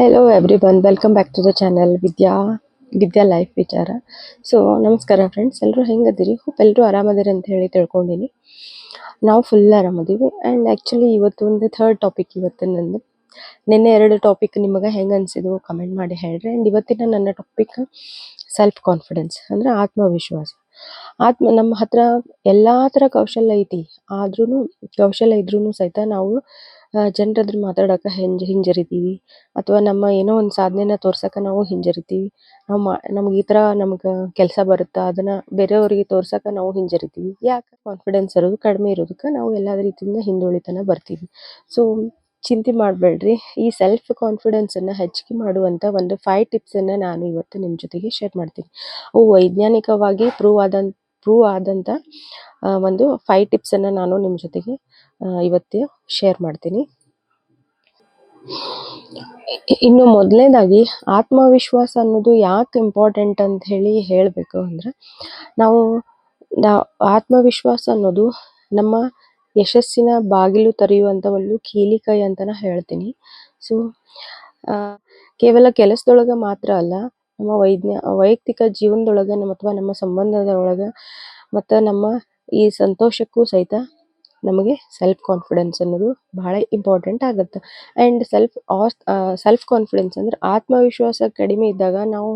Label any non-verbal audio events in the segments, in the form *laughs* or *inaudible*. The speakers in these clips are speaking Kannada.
Hello everyone welcome back to the channel Vidya Vidya life ವಿಚಾರ ಸೊ ನಮಸ್ಕಾರ ಫ್ರೆಂಡ್ಸ್ ಎಲ್ಲರೂ ಹೆಂಗದಿರಿ? ಹೋಪ್ ಎಲ್ಲರೂ ಆರಾಮದಿರಿ ಅಂತ ಹೇಳಿ ತಿಳ್ಕೊಂಡಿನಿ. ನಾವು ಫುಲ್ ಆರಾಮದೀವಿ ಆ್ಯಂಡ್ ಆ್ಯಕ್ಚುಲಿ ಇವತ್ತು ಒಂದು ಥರ್ಡ್ ಟಾಪಿಕ್ ಇವತ್ತು ನಂದು. ನಿನ್ನೆ ಎರಡು ಟಾಪಿಕ್ ನಿಮಗೆ ಹೆಂಗೆ ಅನಿಸಿದ್ವು ಕಮೆಂಟ್ ಮಾಡಿ ಹೇಳ್ರಿ ಆ್ಯಂಡ್ ಇವತ್ತಿನ ನನ್ನ ಟಾಪಿಕ್ ಸೆಲ್ಫ್ ಕಾನ್ಫಿಡೆನ್ಸ್ ಅಂದ್ರೆ ಆತ್ಮವಿಶ್ವಾಸ. ಆತ್ಮ, ನಮ್ಮ ಹತ್ರ ಎಲ್ಲ ಥರ ಕೌಶಲ್ಯ ಐತಿ ಆದ್ರೂ ಕೌಶಲ್ಯ ಇದ್ರೂ ಸಹಿತ ನಾವು ಜನರ ಎದುರು ಮಾತಾಡಕ್ಕೆ ಹಿಂಜ, ಹಿಂಜರಿತೀವಿ. ಅಥವಾ ನಮ್ಮ ಏನೋ ಒಂದು ಸಾಧನೆನ ತೋರ್ಸಕ್ಕೆ ನಾವು ಹಿಂಜರಿತೀವಿ. ನಾವು ಮಾ ನಮ್ಗೆ ಈ ಥರ ನಮ್ಗೆ ಕೆಲಸ ಬರುತ್ತಾ, ಅದನ್ನ ಬೇರೆಯವ್ರಿಗೆ ತೋರ್ಸಕ್ಕೆ ನಾವು ಹಿಂಜರಿತೀವಿ. ಯಾಕೆ? ಕಾನ್ಫಿಡೆನ್ಸ್ ಇರೋದು, ಕಡಿಮೆ ಇರೋದಕ್ಕೆ ನಾವು ಎಲ್ಲ ರೀತಿಯಿಂದ ಹಿಂದುಳಿತನ ಬರ್ತೀವಿ. ಸೊ ಚಿಂತೆ ಮಾಡಬೇಡ್ರಿ. ಈ ಸೆಲ್ಫ್ ಕಾನ್ಫಿಡೆನ್ಸನ್ನು ಹೆಚ್ಚಿಗೆ ಮಾಡುವಂಥ ಒಂದು ಫೈವ್ ಟಿಪ್ಸನ್ನು ನಾನು ಇವತ್ತು ನಿಮ್ಮ ಜೊತೆಗೆ ಶೇರ್ ಮಾಡ್ತೀನಿ. ಅವು ವೈಜ್ಞಾನಿಕವಾಗಿ ಪ್ರೂವ್ ಆದಂಥ ಪ್ರೂವ್ ಆದಂಥ ಆ, ಒಂದು ಫೈವ್ ಅನ್ನ ನಾನು ನಿಮ್ಮ ಜೊತೆಗೆ ಇವತ್ತು ಶೇರ್ ಮಾಡ್ತೀನಿ. ಇನ್ನು ಮೊದಲನೇದಾಗಿ ಆತ್ಮವಿಶ್ವಾಸ ಅನ್ನೋದು ಯಾಕೆ ಇಂಪಾರ್ಟೆಂಟ್ ಅಂತ ಹೇಳಿ ಹೇಳಬೇಕು ಅಂದ್ರೆ ನಾವು ಆತ್ಮವಿಶ್ವಾಸ ಅನ್ನೋದು ನಮ್ಮ ಯಶಸ್ಸಿನ ಬಾಗಿಲು ತೆರೆಯುವಂಥ ಒಂದು ಕೀಲಿಕೈ ಅಂತ ನಾ ಹೇಳ್ತೀನಿ ಸೊ ಕೇವಲ ಕೆಲಸದೊಳಗೆ ಮಾತ್ರ ಅಲ್ಲ ನಮ್ಮ ವೈಜ್ಞ ವೈಯಕ್ತಿಕ ಜೀವನದೊಳಗ ನಮ್ಮ ಅಥವಾ ನಮ್ಮ ಸಂಬಂಧದೊಳಗ ಮತ್ತು ನಮ್ಮ ಈ ಸಂತೋಷಕ್ಕೂ ಸಹಿತ ನಮಗೆ ಸೆಲ್ಫ್ ಕಾನ್ಫಿಡೆನ್ಸ್ ಅನ್ನೋದು ಬಹಳ ಇಂಪಾರ್ಟೆಂಟ್ ಆಗುತ್ತೆ. And self as self confidence ಅಂದ್ರೆ ಆತ್ಮವಿಶ್ವಾಸ ಕಡಿಮೆ ಇದ್ದಾಗ ನಾವು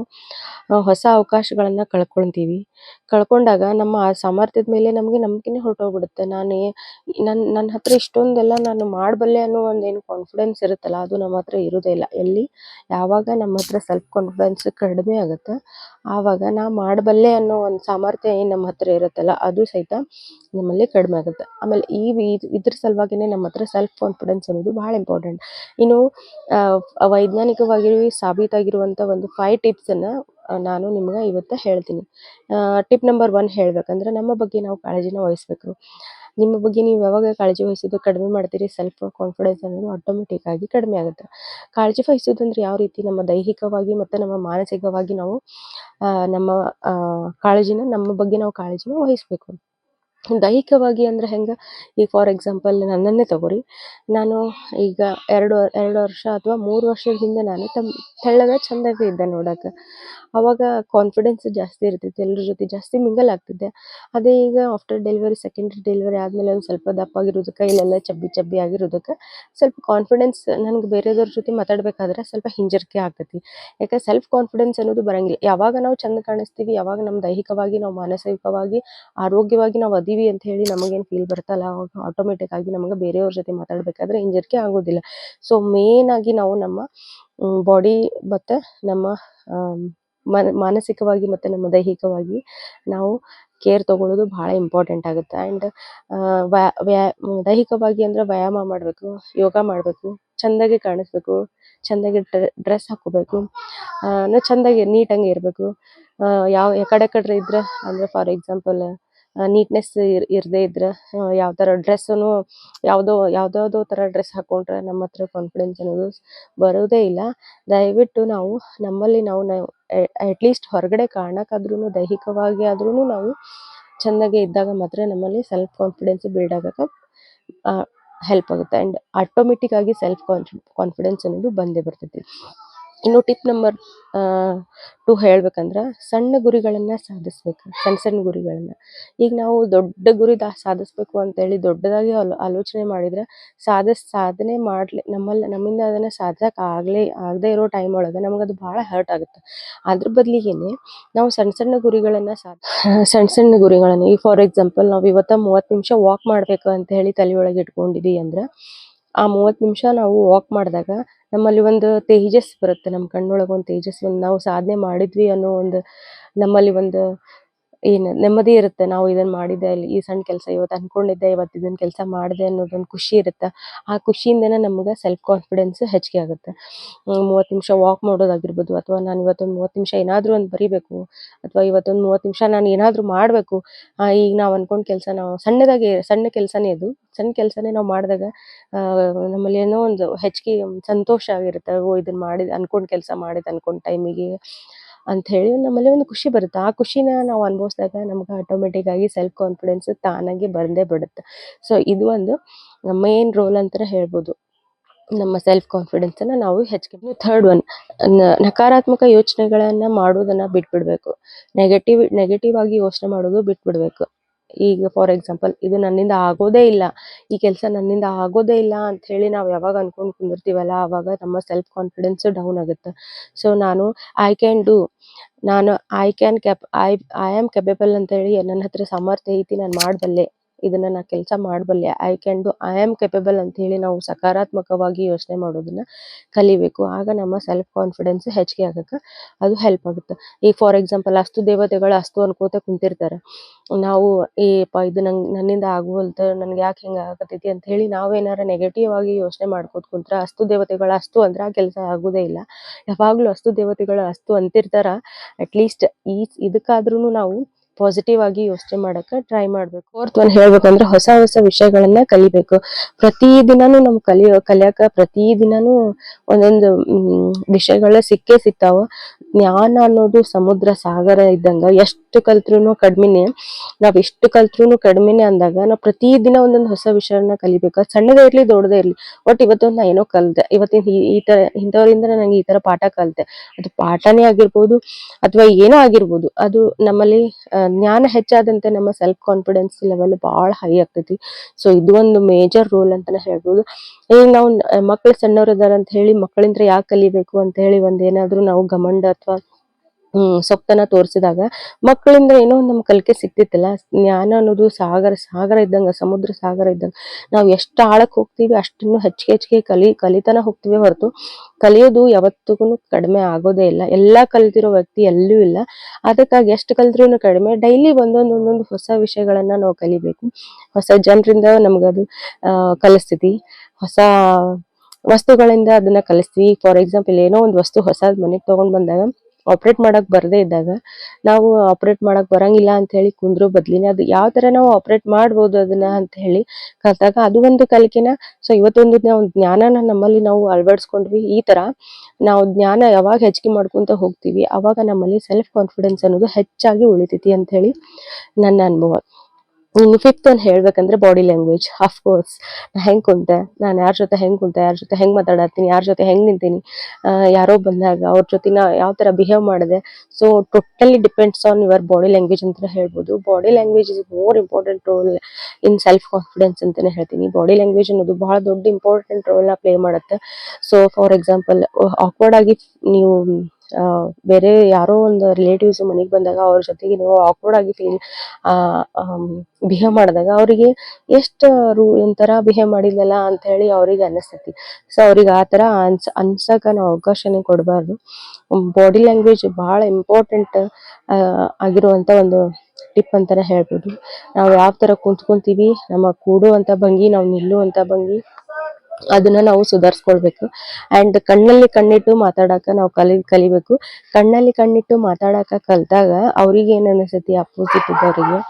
ಹೊಸ ಅವಕಾಶಗಳನ್ನು ಕಳ್ಕೊಳ್ತೀವಿ. ಕಳ್ಕೊಂಡಾಗ ನಮ್ಮ ಸಾಮರ್ಥ್ಯದ ಮೇಲೆ ನಮಗೆ ನಂಬಿಕೆನೇ ಹೊರಟೋಗ್ಬಿಡುತ್ತೆ. ನಾನು ನನ್ನ ನನ್ನ ಹತ್ರ ಇಷ್ಟೊಂದೆಲ್ಲ ನಾನು ಮಾಡಬಲ್ಲೆ ಅನ್ನೋ ಒಂದೇನು ಕಾನ್ಫಿಡೆನ್ಸ್ ಇರುತ್ತಲ್ಲ, ಅದು ನಮ್ಮ ಹತ್ರ ಇರೋದೇ ಇಲ್ಲ. ಎಲ್ಲಿ? ಯಾವಾಗ ನಮ್ಮ ಹತ್ರ ಸೆಲ್ಫ್ ಕಾನ್ಫಿಡೆನ್ಸ್ ಕಡಿಮೆ ಆಗುತ್ತೆ, ಆವಾಗ ನಾ ಮಾಡಬಲ್ಲೆ ಅನ್ನೋ ಒಂದು ಸಾಮರ್ಥ್ಯ ಏನು ನಮ್ಮ ಹತ್ರ ಇರುತ್ತಲ್ಲ, ಅದು ಸಹಿತ ನಮ್ಮಲ್ಲಿ ಕಡಿಮೆ ಆಗುತ್ತೆ. ಆಮೇಲೆ ಈ ಇದ್ರ ಸಲುವಾಗಿನೇ ನಮ್ಮ ಹತ್ರ ಸೆಲ್ಫ್ ಕಾನ್ಫಿಡೆನ್ಸ್ ಅನ್ನೋದು ಬಹಳ ಇಂಪಾರ್ಟೆಂಟ್ ಇನ್ನು ವೈಜ್ಞಾನಿಕವಾಗಿ ಸಾಬೀತಾಗಿರುವಂಥ ಒಂದು ಫೈವ್ ಅನ್ನ ನಾನು ನಿಮ್ಗೆ ಇವತ್ತು ಹೇಳ್ತೀನಿ. ಟಿಪ್ ನಂಬರ್ ಒನ್ ಹೇಳ್ಬೇಕಂದ್ರೆ ನಮ್ಮ ಬಗ್ಗೆ ನಾವು ಕಾಳಜಿನ ವಹಿಸ್ಬೇಕು. ನಿಮ್ಮ ಬಗ್ಗೆ ನೀವು ಯಾವಾಗ ಕಾಳಜಿ ವಹಿಸೋದು ಕಡಿಮೆ ಮಾಡ್ತೀರಿ ಸೆಲ್ಫ್ ಕಾನ್ಫಿಡೆನ್ಸ್ ಅನ್ನೋದು ಆಟೋಮೆಟಿಕ್ ಆಗಿ ಕಡಿಮೆ ಆಗುತ್ತೆ. ಕಾಳಜಿ ವಹಿಸೋದಂದ್ರೆ ಯಾವ ರೀತಿ ನಮ್ಮ ದೈಹಿಕವಾಗಿ ಮತ್ತು ನಮ್ಮ ಮಾನಸಿಕವಾಗಿ ನಾವು ನಮ್ಮ ಕಾಳಜಿನ ನಮ್ಮ ಬಗ್ಗೆ ನಾವು ಕಾಳಜಿನ ವಹಿಸ್ಬೇಕು. ದೈಹಿಕವಾಗಿ ಅಂದ್ರೆ ಹೆಂಗೆ? ಈಗ ಫಾರ್ ಎಕ್ಸಾಂಪಲ್ ನನ್ನನ್ನೇ ತಗೋರಿ. ನಾನು ಈಗ ಎರಡು ಎರಡು ವರ್ಷ ಅಥವಾ ಮೂರು ವರ್ಷದ ಹಿಂದೆ ನಾನು ತಮ್, ತೆಳ್ಳಗೆ ಚಂದಾಗಿ ಇದ್ದೆ ನೋಡಕ್ಕೆ ಅವಾಗ ಕಾನ್ಫಿಡೆನ್ಸ್ ಜಾಸ್ತಿ ಇರ್ತಿತ್ತು ಎಲ್ಲರ ಜೊತೆ ಜಾಸ್ತಿ ಮಿಂಗಲ್ ಆಗ್ತಿದ್ದೆ. ಅದೇ ಈಗ ಆಫ್ಟರ್ ಡೆಲಿವರಿ ಸೆಕೆಂಡ್ರಿ ಡೆಲಿವರಿ ಆದಮೇಲೆ ಒಂದು ಸ್ವಲ್ಪ ದಪ್ಪ ಆಗಿರೋದಕ್ಕೆ, ಇಲ್ಲೆಲ್ಲ ಚಬ್ಬಿ ಚಬ್ಬಿ ಆಗಿರೋದಕ್ಕೆ, ಸ್ವಲ್ಪ ಕಾನ್ಫಿಡೆನ್ಸ್ ನನಗೆ ಬೇರೆದವ್ರ ಜೊತೆ ಮಾತಾಡ್ಬೇಕಾದ್ರೆ ಸ್ವಲ್ಪ ಹಿಂಜರಿಕೆ ಆಗ್ತೈತಿ. ಯಾಕೆ ಸೆಲ್ಫ್ ಕಾನ್ಫಿಡೆನ್ಸ್ ಅನ್ನೋದು ಬರಂಗಿಲ್ಲ. ಯಾವಾಗ ನಾವು ಚಂದ ಕಾಣಿಸ್ತೀವಿ, ಯಾವಾಗ ನಮ್ಮ ದೈಹಿಕವಾಗಿ, ನಾವು ಮಾನಸಿಕವಾಗಿ, ಆರೋಗ್ಯವಾಗಿ ನಾವು ಅದೀವಿ ಅಂತ ಹೇಳಿ ನಮಗೇನು ಫೀಲ್ ಬರುತ್ತಲ್ಲ ಅವಾಗ ಆಟೋಮೆಟಿಕ್ ಆಗಿ ನಮಗೆ ಬೇರೆಯವ್ರ ಜೊತೆ ಮಾತಾಡಬೇಕಾದ್ರೆ ಹಿಂಜರಿಕೆ ಆಗೋದಿಲ್ಲ. ಸೊ ಮೇನ್ ಆಗಿ ನಾವು ನಮ್ಮ ಬಾಡಿ ಮತ್ತು ನಮ್ಮ ಮನ, ಮಾನಸಿಕವಾಗಿ ಮತ್ತು ನಮ್ಮ ದೈಹಿಕವಾಗಿ ನಾವು ಕೇರ್ ತಗೊಳ್ಳೋದು ಭಾಳ ಇಂಪಾರ್ಟೆಂಟ್ ಆಗುತ್ತೆ. ಆ್ಯಂಡ್ ವ್ಯಾ ದೈಹಿಕವಾಗಿ ಅಂದ್ರೆ ವ್ಯಾಯಾಮ ಮಾಡಬೇಕು, ಯೋಗ ಮಾಡಬೇಕು, ಚೆಂದಾಗಿ ಕಾಣಿಸ್ಬೇಕು, ಚೆಂದಾಗಿ ಡ್ರೆಸ್ ಹಾಕೋಬೇಕು ನಾವು ಚೆಂದಾಗಿ ನೀಟಾಗಿ ಇರಬೇಕು. ಯಾವ ಕಡೆ ಕಡೆ ಇದ್ರೆ ಅಂದರೆ ಫಾರ್ ಎಕ್ಸಾಂಪಲ್ ನೀಟ್ನೆಸ್ ಇರ್, ಇರದೇ ಇದ್ರೆ ಯಾವ ಥರ ಡ್ರೆಸ್ಸನ್ನು ಯಾವುದೋ ಯಾವುದ್ಯಾವುದೋ ಥರ ಡ್ರೆಸ್ ಹಾಕ್ಕೊಂಡ್ರೆ ನಮ್ಮ ಹತ್ರ ಕಾನ್ಫಿಡೆನ್ಸ್ ಅನ್ನೋದು ಬರೋದೇ ಇಲ್ಲ. ದಯವಿಟ್ಟು ನಾವು ನಮ್ಮಲ್ಲಿ ನಾವು ನಾವು ಅಟ್ಲೀಸ್ಟ್ ಹೊರಗಡೆ ಕಾರಣಕ್ಕಾದ್ರೂ ದೈಹಿಕವಾಗಿ ಆದ್ರೂ ನಾವು ಚೆನ್ನಾಗೆ ಇದ್ದಾಗ ಮಾತ್ರ ನಮ್ಮಲ್ಲಿ ಸೆಲ್ಫ್ ಕಾನ್ಫಿಡೆನ್ಸ್ ಬಿಲ್ಡ್ ಆಗಕ್ಕೆ ಹೆಲ್ಪ್ ಆಗುತ್ತೆ. ಆ್ಯಂಡ್ ಆಟೋಮೆಟಿಕ್ ಆಗಿ ಸೆಲ್ಫ್ ಕಾನ್ಫಿ ಕಾನ್ಫಿಡೆನ್ಸ್ ಅನ್ನೋದು ಬಂದೇ ಬರ್ತೈತಿ. ಇನ್ನು ಟಿಪ್ ನಂಬರ್ ಟು ಹೇಳ್ಬೇಕಂದ್ರೆ ಸಣ್ಣ ಗುರಿಗಳನ್ನು ಸಾಧಿಸ್ಬೇಕು, ಸಣ್ಣ ಸಣ್ಣ ಗುರಿಗಳನ್ನು. ಈಗ ನಾವು ದೊಡ್ಡ ಗುರಿ ದಾ, ಸಾಧಿಸ್ಬೇಕು ಅಂತೇಳಿ ದೊಡ್ಡದಾಗಿ ಆಲೋ, ಆಲೋಚನೆ ಮಾಡಿದ್ರೆ ಸಾಧ ಸಾಧನೆ ಮಾಡ್ಲಿ ನಮ್ಮಲ್ಲಿ ನಮ್ಮಿಂದ ಅದನ್ನ ಸಾಧಿಸಕ್ ಆಗಲೇ, ಆಗದೇ ಇರೋ ಟೈಮ್ ಒಳಗೆ ನಮ್ಗೆ ಅದು ಭಾಳ ಹರ್ಟ್ ಆಗುತ್ತೆ. ಅದ್ರ ಬದಲಿಗೇನೆ ನಾವು ಸಣ್ಣ ಸಣ್ಣ ಗುರಿಗಳನ್ನು *laughs* ಸಣ್ಣ ಸಣ್ಣ ಗುರಿಗಳನ್ನು, ಈಗ ಫಾರ್ ಎಕ್ಸಾಂಪಲ್ ನಾವು ಇವತ್ತು ಮೂವತ್ತು ನಿಮಿಷ ವಾಕ್ ಮಾಡಬೇಕು ಅಂತ ಹೇಳಿ ತಲೆಯೊಳಗೆ ಇಟ್ಕೊಂಡಿದ್ದೀವಿ ಅಂದ್ರೆ ಆ ಮೂವತ್ತು ನಿಮಿಷ ನಾವು ವಾಕ್ ಮಾಡಿದಾಗ ನಮ್ಮಲ್ಲಿ ಒಂದು ತೇಜಸ್ ಬರುತ್ತೆ. ನಮ್ಮ ಕಣ್ಣೊಳಗೆ ಒಂದು ತೇಜಸ್ ಒಂದು ನಾವು ಸಾಧನೆ ಮಾಡಿದ್ವಿ ಅನ್ನೋ ಒಂದು ನಮ್ಮಲ್ಲಿ ಒಂದು ಏನು ನೆಮ್ಮದಿ ಇರುತ್ತೆ, ನಾವು ಇದನ್ನ ಮಾಡಿದ್ದೆ ಇಲ್ಲಿ ಈ ಸಣ್ಣ ಕೆಲಸ ಇವತ್ತು ಅನ್ಕೊಂಡಿದ್ದೆ ಇವತ್ತು ಇದನ್ನ ಕೆಲಸ ಮಾಡಿದೆ ಅನ್ನೋದೊಂದು ಖುಷಿ ಇರುತ್ತೆ. ಆ ಖುಷಿಯಿಂದನೇ ನಮ್ಗೆ ಸೆಲ್ಫ್ ಕಾನ್ಫಿಡೆನ್ಸ್ ಹೆಚ್ಚಿಗೆ ಆಗುತ್ತೆ. ಮೂವತ್ತು ನಿಮಿಷ ವಾಕ್ ಮಾಡೋದಾಗಿರ್ಬೋದು, ಅಥವಾ ನಾನು ಇವತ್ತೊಂದು ಮೂವತ್ತು ನಿಮಿಷ ಏನಾದರೂ ಒಂದು ಬರಿಬೇಕು, ಅಥವಾ ಇವತ್ತೊಂದು ಮೂವತ್ತು ನಿಮಿಷ ನಾನು ಏನಾದರೂ ಮಾಡಬೇಕು ಈಗ ನಾವು ಅನ್ಕೊಂಡ್ ಕೆಲಸ ನಾವು ಸಣ್ಣದಾಗಿ, ಸಣ್ಣ ಕೆಲಸನೇ ಇದು ಸಣ್ಣ ಕೆಲಸನೇ ನಾವು ಮಾಡಿದಾಗ ನಮ್ಮಲ್ಲಿ ಏನೋ ಒಂದು ಹೆಚ್ಚಿಗೆ ಸಂತೋಷ ಆಗಿರುತ್ತೆ, ಓ ಇದನ್ನು ಮಾಡಿದ, ಅನ್ಕೊಂಡ್ ಕೆಲಸ ಮಾಡಿದ ಅನ್ಕೊಂಡ್ ಟೈಮಿಗೆ ಅಂತ ಹೇಳಿ ನಮ್ಮಲ್ಲಿ ಒಂದು ಖುಷಿ ಬರುತ್ತೆ. ಆ ಖುಷಿನ ನಾವು ಅನುಭವಿಸಿದಾಗ ನಮ್ಗೆ ಆಟೋಮೆಟಿಕ್ ಆಗಿ ಸೆಲ್ಫ್ ಕಾನ್ಫಿಡೆನ್ಸ್ ತಾನಾಗಿ ಬಂದೇ ಬಿಡುತ್ತೆ. ಸೊ ಇದು ಒಂದು ಮೇನ್ ರೋಲ್ ಅಂತ ಹೇಳ್ಬೋದು. ನಮ್ಮ ಸೆಲ್ಫ್ ಕಾನ್ಫಿಡೆನ್ಸ್ ಅನ್ನ ನಾವು ಹೆಚ್ಚಿಗೆ ಥರ್ಡ್ ಒನ್ ನಕಾರಾತ್ಮಕ ಯೋಚನೆಗಳನ್ನು ಮಾಡೋದನ್ನ ಬಿಟ್ಬಿಡಬೇಕು. ನೆಗೆಟಿವ್ ನೆಗೆಟಿವ್ ಆಗಿ ಯೋಚನೆ ಮಾಡೋದು ಬಿಟ್ಬಿಡಬೇಕು. ಈಗ ಫಾರ್ ಎಕ್ಸಾಂಪಲ್ ಇದು ನನ್ನಿಂದ ಆಗೋದೇ ಇಲ್ಲ, ಈ ಕೆಲಸ ನನ್ನಿಂದ ಆಗೋದೇ ಇಲ್ಲ ಅಂತ ಹೇಳಿ ನಾವು ಯಾವಾಗ ಅನ್ಕೊಂಡು ಕುಂದಿರ್ತೀವಲ್ಲ ಆವಾಗ ನಮ್ಮ ಸೆಲ್ಫ್ ಕಾನ್ಫಿಡೆನ್ಸ್ ಡೌನ್ ಆಗುತ್ತೆ. ಸೊ ನಾನು ಐ ಕ್ಯಾನ್ ಡೂ ನಾನು I can cap I I am capable ಅಂತ ಹೇಳಿ ನನ್ನ ಹತ್ರ ಸಾಮರ್ಥ್ಯ ಐತಿ, ನಾನು ಮಾಡಬಲ್ಲೆ. ಇದನ್ನ ನಾ ಕೆಲಸ ಮಾಡಬಲ್ಲೆ. I can do I am capable ಅಂತ ಹೇಳಿ ನಾವು ಸಕಾರಾತ್ಮಕವಾಗಿ ಯೋಚನೆ ಮಾಡೋದನ್ನ ಕಲಿಬೇಕು. ಆಗ ನಮ್ಮ ಸೆಲ್ಫ್ ಕಾನ್ಫಿಡೆನ್ಸ್ ಹೆಚ್ಚಿಗೆ ಆಗಕ್ಕೆ ಅದು ಹೆಲ್ಪ್ ಆಗುತ್ತೆ. ಈ ಫಾರ್ ಎಕ್ಸಾಂಪಲ್ ಅಸ್ತು ದೇವತೆಗಳು ಅಸ್ತು ಅನ್ಕೋತ ಕುಂತಿರ್ತಾರೆ. ನಾವು ಏಪ ಇದು ನಂಗೆ, ನನ್ನಿಂದ ಆಗುವಂತ ನನ್ಗೆ ಯಾಕೆ ಹಿಂಗೆ ಆಗತೈತಿ ಅಂತ ಹೇಳಿ ನಾವೇನಾರ ನೆಗೆಟಿವ್ ಆಗಿ ಯೋಚನೆ ಮಾಡ್ಕೋತ ಕುಂತ್ರ, ಅಸ್ತು ದೇವತೆಗಳ ಅಸ್ತು ಅಂದ್ರೆ ಆ ಕೆಲಸ ಆಗೋದೇ ಇಲ್ಲ. ಯಾವಾಗಲೂ ಅಸ್ತು ದೇವತೆಗಳ ಅಸ್ತು ಅಂತಿರ್ತಾರ ಅಟ್ಲೀಸ್ಟ್ ಈ ಇದಕ್ಕಾದ್ರೂ ನಾವು ಪಾಸಿಟಿವ್ ಆಗಿ ಯೋಚನೆ ಮಾಡಕ್ಕೆ ಟ್ರೈ ಮಾಡ್ಬೇಕು. ಫೋರ್ತ್ ಒನ್ ಹೇಳ್ಬೇಕಂದ್ರೆ ಹೊಸ ಹೊಸ ವಿಷಯಗಳನ್ನ ಕಲಿಬೇಕು. ಪ್ರತಿ ದಿನಾನು ನಮ್ ಕಲಿಯೋ, ಕಲಿಯಕ ಪ್ರತಿ ದಿನಾನು ಒಂದೊಂದು ವಿಷಯಗಳ ಸಿಕ್ಕೇ ಸಿಗ್ತಾವ. ಜ್ಞಾನ ಅನ್ನೋದು ಸಮುದ್ರ, ಸಾಗರ ಇದ್ದಂಗ ಎಷ್ಟು ಕಲ್ತ್ರೂ ಕಡ್ಮಿನೇ. ನಾವ್ ಎಷ್ಟು ಕಲ್ತ್ರುನು ಕಡಿಮೆನೆ ಅಂದಾಗ ನಾವು ಪ್ರತಿ ದಿನ ಒಂದೊಂದು ಹೊಸ ವಿಷಯನ ಕಲಿಬೇಕು. ಸಣ್ಣದೇ ಇರ್ಲಿ, ದೊಡ್ಡದೇ ಇರ್ಲಿ. ಒಟ್ ಇವತ್ತೊಂದು ನಾ ಏನೋ ಕಲ್ತೆ. ಇವತ್ತಿನ ಈ ತರ, ಇಂಥವ್ರಿಂದ ನಂಗೆ ಈ ತರ ಪಾಠ ಕಲ್ತೆ. ಅದು ಪಾಠನೇ ಆಗಿರ್ಬೋದು ಅಥವಾ ಏನೋ ಆಗಿರ್ಬೋದು. ಅದು ನಮ್ಮಲ್ಲಿ ಜ್ಞಾನ ಹೆಚ್ಚಾದಂತೆ ನಮ್ಮ ಸೆಲ್ಫ್ ಕಾನ್ಫಿಡೆನ್ಸ್ ಲೆವೆಲ್ ಬಹಳ ಹೈ ಆಗ್ತೈತಿ. ಸೊ ಇದು ಒಂದು ಮೇಜರ್ ರೋಲ್ ಅಂತಾನೆ ಹೇಳ್ಬೋದು. ಈಗ ನಾವು ಮಕ್ಕಳು ಸಣ್ಣವ್ರದಾರ ಅಂತ ಹೇಳಿ ಮಕ್ಕಳಿಂದ ಯಾಕೆ ಕಲಿಬೇಕು ಅಂತ ಹೇಳಿ ಒಂದ್ ಏನಾದ್ರು ನಾವು ಗಮಂಡ ಅಥವಾ ಹ್ಮ್ ಸೊಕ್ತನ ತೋರಿಸಿದಾಗ ಮಕ್ಕಳಿಂದ ಏನೋ ಒಂದು ನಮ್ ಕಲಿಕೆ ಸಿಗ್ತಿತ್ತಲ್ಲ. ಜ್ಞಾನ ಅನ್ನೋದು ಸಾಗರ ಸಾಗರ ಇದ್ದಂಗ, ಸಮುದ್ರ ಸಾಗರ ಇದ್ದಂಗ. ನಾವ್ ಎಷ್ಟು ಆಳಕ್ಕೆ ಹೋಗ್ತೀವಿ, ಅಷ್ಟನ್ನು ಹೆಚ್ಚಿಗೆ ಹೆಚ್ಚಿಗೆ ಕಲಿ, ಕಲಿತನ ಹೋಗ್ತೀವಿ ಹೊರತು. ಕಲಿಯೋದು ಯಾವತ್ತಿಗೂ ಕಡಿಮೆ ಆಗೋದೇ ಇಲ್ಲ. ಎಲ್ಲಾ ಕಲ್ತಿರೋ ವ್ಯಕ್ತಿ ಎಲ್ಲೂ ಇಲ್ಲ. ಅದಕ್ಕಾಗಿ ಎಷ್ಟು ಕಲ್ತ್ರೂ ಕಡಿಮೆ. ಡೈಲಿ ಒಂದೊಂದು ಒಂದೊಂದು ಹೊಸ ವಿಷಯಗಳನ್ನ ನಾವು ಕಲಿಬೇಕು. ಹೊಸ ಜನರಿಂದ ನಮ್ಗದು ಅಹ್ ಕಲಿಸ್ತಿತಿ ಹೊಸ ವಸ್ತುಗಳಿಂದ ಅದನ್ನ ಕಲಿಸಿ ಫಾರ್ ಎಕ್ಸಾಂಪಲ್ ಏನೋ ಒಂದು ವಸ್ತು ಹೊಸದ್ ಮನೆಗೆ ತಗೊಂಡ್ ಬಂದಾಗ ಆಪರೇಟ್ ಮಾಡಕ್ ಬರದೇ ಇದ್ದಾಗ ನಾವು ಆಪರೇಟ್ ಮಾಡಕ್ ಬರಂಗಿಲ್ಲ ಅಂತ ಹೇಳಿ ಕುಂದ್ರೋ ಬದ್ಲಿನ ಅದು ಯಾವ ತರ ನಾವು ಆಪರೇಟ್ ಮಾಡ್ಬೋದು ಅದನ್ನ ಅಂತ ಹೇಳಿ ಕಲ್ತಾಗ ಅದು ಒಂದು ಕಲಿಕೆನ. ಸೊ ಇವತ್ತೊಂದು ನಾವು ಜ್ಞಾನನ ನಮ್ಮಲ್ಲಿ ನಾವು ಅಳವಡಿಸ್ಕೊಂಡ್ವಿ. ಈ ತರ ನಾವು ಜ್ಞಾನ ಯಾವಾಗ ಹೆಚ್ಚಿಗೆ ಮಾಡ್ಕೊಂತ ಹೋಗ್ತೀವಿ, ಅವಾಗ ನಮ್ಮಲ್ಲಿ ಸೆಲ್ಫ್ ಕಾನ್ಫಿಡೆನ್ಸ್ ಅನ್ನೋದು ಹೆಚ್ಚಾಗಿ ಉಳಿತೈತಿ ಅಂತ ಹೇಳಿ ನನ್ನ ಅನುಭವ. ಫಿಫ್ತ್ ಅಂತ ಹೇಳ್ಬೇಕಂದ್ರೆ ಬಾಡಿ ಲ್ಯಾಂಗ್ವೇಜ್ ಕೋರ್ಸ್ ನಾ ಹೆಂಗೆ ಕುಂತೆ? ನಾನು ಯಾರ ಜೊತೆ ಹೆಂಗೆ ಕುಂತೆ? ಯಾರ ಜೊತೆ ಹೆಂಗೆ ಮಾತಾಡತ್ತೀನಿ? ಯಾರ ಜೊತೆ ಹೆಂಗೆ ನಿಂತೀನಿ? ಯಾರೋ ಬಂದಾಗ ಅವ್ರ ಜೊತೆ ನಾ ಯಾವ ತರ ಬಿಹೇವ್ ಮಾಡಿದೆ? So totally depends on your body language ಅಂತ ಹೇಳ್ಬೋದು. Body language is more important role in self confidence ಅಂತಾನೆ ಹೇಳ್ತೀನಿ. ಬಾಡಿ ಲ್ಯಾಂಗ್ವೇಜ್ ಅನ್ನೋದು ಬಹಳ ದೊಡ್ಡ ಇಂಪಾರ್ಟೆಂಟ್ ರೋಲ್ನ ಪ್ಲೇ ಮಾಡುತ್ತೆ. ಸೊ ಫಾರ್ ಎಕ್ಸಾಂಪಲ್ ಆಕ್ವರ್ಡ್ ಆಗಿ ನೀವು ಆ, ಬೇರೆ ಯಾರೋ ಒಂದು ರಿಲೇಟಿವ್ಸ್ ಮನೆಗೆ ಬಂದಾಗ ಅವ್ರ ಜೊತೆಗೆ ನೀವು ಆಕ್ವರ್ಡ್ ಆಗಿ ಫೀಲ್ ಬಿಹೇವ್ ಮಾಡಿದಾಗ ಅವರಿಗೆ ಎಷ್ಟು ರೂ ಒಂಥರ ಬಿಹೇವ್ ಮಾಡಿದ್ಲಲ್ಲ ಅಂತ ಹೇಳಿ ಅವ್ರಿಗೆ ಅನಿಸ್ತೈತಿ. ಸೊ ಅವ್ರಿಗೆ ಆ ತರ ಅನ್ಸ ಅನ್ಸಕ ನಾವು ಅವಕಾಶನೇ ಕೊಡಬಾರ್ದು. ಬಾಡಿ ಲ್ಯಾಂಗ್ವೇಜ್ ಬಹಳ ಇಂಪಾರ್ಟೆಂಟ್ ಆಗಿರುವಂತ ಒಂದು ಟಿಪ್ ಅಂತಾನೆ ಹೇಳ್ಬೋದು. ನಾವು ಯಾವ ತರ ಕುಂತ್ಕೊಂತೀವಿ ನಮ್ಮ ಕೂಡುವಂತ ಭಂಗಿ ನಾವು ನಿಲ್ಲುವಂತ ಭಂಗಿ ಅದನ್ನ ನಾವು ಸುಧಾರಿಸ್ಕೊಳ್ಬೇಕು. ಅಂಡ್ ಕಣ್ಣಲ್ಲಿ ಕಣ್ಣಿಟ್ಟು ಮಾತಾಡಕ ನಾವು ಕಲಿ, ಕಲಿಬೇಕು. ಕಣ್ಣಲ್ಲಿ ಕಣ್ಣಿಟ್ಟು ಮಾತಾಡಕ ಕಲ್ತಾಗ ಅವ್ರಿಗೆ ಏನ್ ಅನಿಸ್ತೈತಿ ಅಪೋಸಿಟ್ ಇದ್ದವರಿಗೆ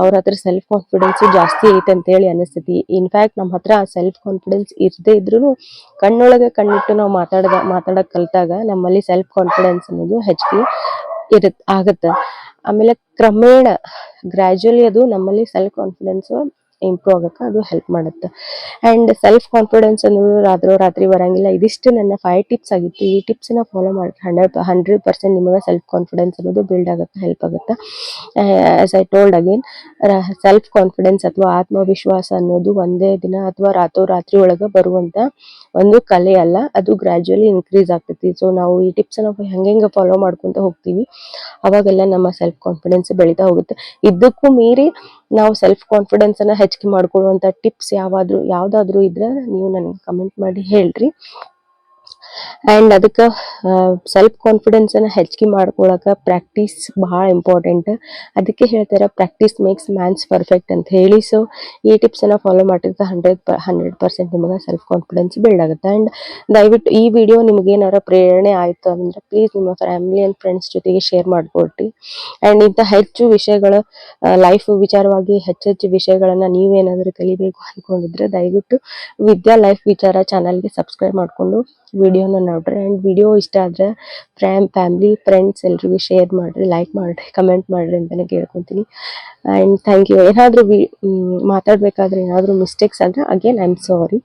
ಅವ್ರ ಹತ್ರ ಸೆಲ್ಫ್ ಕಾನ್ಫಿಡೆನ್ಸ್ ಜಾಸ್ತಿ ಐತೆ ಅಂತ ಹೇಳಿ ಅನಿಸ್ತೈತಿ ಇನ್ಫ್ಯಾಕ್ಟ್ ನಮ್ಮ ಹತ್ರ ಸೆಲ್ಫ್ ಕಾನ್ಫಿಡೆನ್ಸ್ ಇರದೇ ಇದ್ರು ಕಣ್ಣೊಳಗೆ ಕಣ್ಣಿಟ್ಟು ನಾವು ಮಾತಾಡದ, ಮಾತಾಡಕ್ ಕಲ್ತಾಗ ನಮ್ಮಲ್ಲಿ ಸೆಲ್ಫ್ ಕಾನ್ಫಿಡೆನ್ಸ್ ಅನ್ನೋದು ಹೆಚ್ಚಿಗೆ ಇರತ್, ಆಗತ್ತ. ಆಮೇಲೆ ಕ್ರಮೇಣ ಗ್ರ್ಯಾಜುವಲಿ ಅದು ನಮ್ಮಲ್ಲಿ ಸೆಲ್ಫ್ ಕಾನ್ಫಿಡೆನ್ಸ್ ಇಂಪ್ರೂವ್ ಆಗಕ್ಕೆ ಅದು ಹೆಲ್ಪ್ ಮಾಡುತ್ತೆ. ಆ್ಯಂಡ್ ಸೆಲ್ಫ್ ಕಾನ್ಫಿಡೆನ್ಸ್ ಅನ್ನೋದು ರಾತ್ರೋ ರಾತ್ರಿ ಬರೋಂಗಿಲ್ಲ. ಇದಿಷ್ಟು ನನ್ನ ಫೈವ್ ಟಿಪ್ಸ್ ಆಗಿತ್ತು. ಈ ಟಿಪ್ಸನ್ನ ಫಾಲೋ ಮಾಡಿ ಹಂಡ್ರೆಡ್ ಹಂಡ್ರೆಡ್ ಪರ್ಸೆಂಟ್ ನಿಮಗೆ ಸೆಲ್ಫ್ ಕಾನ್ಫಿಡೆನ್ಸ್ ಅನ್ನೋದು ಬಿಲ್ಡ್ ಆಗುತ್ತೆ ಹೆಲ್ಪ್ ಆಗುತ್ತೆ. As I told again self confidence ಅಥವಾ ಆತ್ಮವಿಶ್ವಾಸ ಅನ್ನೋದು ಒಂದೇ ದಿನ ಅಥವಾ ರಾತ್ರೋರಾತ್ರಿ ಒಳಗೆ ಬರುವಂತ ಒಂದು ಕಲೆ ಅಲ್ಲ, ಅದು ಗ್ರಾಜುಯಲಿ ಇನ್ಕ್ರೀಸ್ ಆಗ್ತೈತಿ. ಸೊ ನಾವು ಈ ಟಿಪ್ಸ್ ನಾವು ಹೆಂಗೆ ಫಾಲೋ ಮಾಡ್ಕೊಂತ ಹೋಗ್ತೀವಿ, ಅವಾಗೆಲ್ಲ ನಮ್ಮ ಸೆಲ್ಫ್ ಕಾನ್ಫಿಡೆನ್ಸ್ ಬೆಳೀತಾ ಹೋಗುತ್ತೆ. ಇದಕ್ಕೂ ಮೀರಿ ನಾವು ಸೆಲ್ಫ್ ಕಾನ್ಫಿಡೆನ್ಸ್ ಅನ್ನ ಹೆಚ್ಚಿಗೆ ಮಾಡ್ಕೊಳ್ಳುವಂತ ಟಿಪ್ಸ್ ಯಾವಾದ್ರೂ, ಯಾವ್ದಾದ್ರು ಇದ್ರೆ ನೀವು ನನಗೆ ಕಮೆಂಟ್ ಮಾಡಿ ಹೇಳ್ರಿ. ಅಂಡ್ ಅದಕ್ಕೆ ಸೆಲ್ಫ್ ಕಾನ್ಫಿಡೆನ್ಸನ್ನು ಹೆಚ್ಚಿಗೆ ಮಾಡ್ಕೊಳಕ್ಕೆ ಪ್ರಾಕ್ಟೀಸ್ ಭಾಳ ಇಂಪಾರ್ಟೆಂಟ್ ಅದಕ್ಕೆ ಹೇಳ್ತಾರೆ ಪ್ರಾಕ್ಟೀಸ್ ಮೇಕ್ಸ್ ಮ್ಯಾನ್ಸ್ ಪರ್ಫೆಕ್ಟ್ ಅಂತ ಹೇಳಿ. ಸೊ ಈ ಟಿಪ್ಸನ್ನು ಫಾಲೋ ಮಾಡಿದ್ರೆ ಹಂಡ್ರೆಡ್ ಹಂಡ್ರೆಡ್ ಪರ್ಸೆಂಟ್ ನಿಮಗೆ ಸೆಲ್ಫ್ ಕಾನ್ಫಿಡೆನ್ಸ್ ಬಿಲ್ಡ್ ಆಗುತ್ತೆ. ಆ್ಯಂಡ್ ದಯವಿಟ್ಟು ಈ ವಿಡಿಯೋ ನಿಮ್ಗೆ ಏನಾರ ಪ್ರೇರಣೆ ಆಯಿತು ಅಂದರೆ ಪ್ಲೀಸ್ ನಿಮ್ಮ ಫ್ಯಾಮಿಲಿ ಆ್ಯಂಡ್ ಫ್ರೆಂಡ್ಸ್ ಜೊತೆಗೆ ಶೇರ್ ಮಾಡಿಕೊಡ್ರಿ ಆ್ಯಂಡ್ ಇಂಥ ಹೆಚ್ಚು ವಿಷಯಗಳ ಲೈಫ್ ವಿಚಾರವಾಗಿ ಹೆಚ್ಚೆಚ್ಚು ವಿಷಯಗಳನ್ನು ನೀವೇನಾದರೂ ಕಲಿಬೇಕು ಅಂದ್ಕೊಂಡಿದ್ರೆ ದಯವಿಟ್ಟು ವಿದ್ಯಾ ಲೈಫ್ ವಿಚಾರ ಚಾನಲ್ಗೆ ಸಬ್ಸ್ಕ್ರೈಬ್ ಮಾಡ್ಕೊಂಡು ವಿಡಿಯೋನ ನೋಡ್ರಿ. ಅಂಡ್ ವಿಡಿಯೋ ಇಷ್ಟ ಆದ್ರೆ ಫ್ರ್ಯಾಮ್, ಫ್ಯಾಮಿಲಿ, ಫ್ರೆಂಡ್ಸ್ ಎಲ್ರಿಗೂ ಶೇರ್ ಮಾಡ್ರಿ, ಲೈಕ್ ಮಾಡ್ರಿ, ಕಮೆಂಟ್ ಮಾಡ್ರಿ ಅಂತಾನೆ ಕೇಳ್ಕೊತೀನಿ. And thank you. ಏನಾದರೂ ಮಾತಾಡ್ಬೇಕಾದ್ರೆ ಏನಾದರೂ ಮಿಸ್ಟೇಕ್ಸ್ ಆದ್ರೆ, ಅಗೇನ್, ಐ ಆಮ್ ಸಾರಿ.